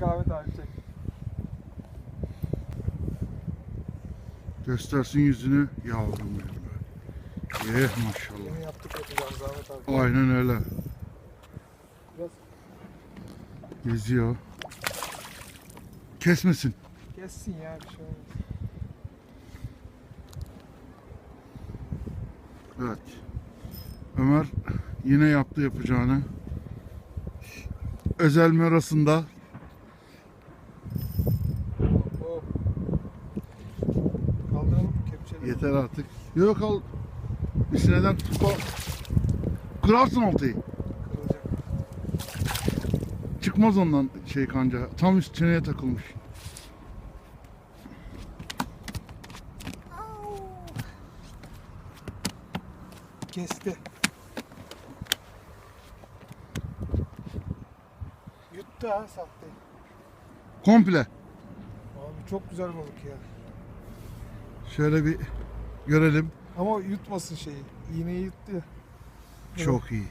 Çek Ahmet abi çek. Göstersin yüzünü yavrum benim. be. Eh maşallah. Yeni yaptık yapacağımız Ahmet abi. Aynen öyle. Biraz Geziyor. Kesmesin. kessin ya bir şey olmaz. Evet. Ömer yine yaptı yapacağını. Özel merasında yeter artık. Yok al. Bir sineden tut. Kırarsın oltayı. Kırılacak. Çıkmaz ondan şey kanca. Tam üst çeneye takılmış. Kesti. Yuttu ha sahtayı. Komple. Abi çok güzel balık ya. Şöyle bir görelim. Ama yutmasın şeyi. İğneyi yuttu ya. Çok iyi.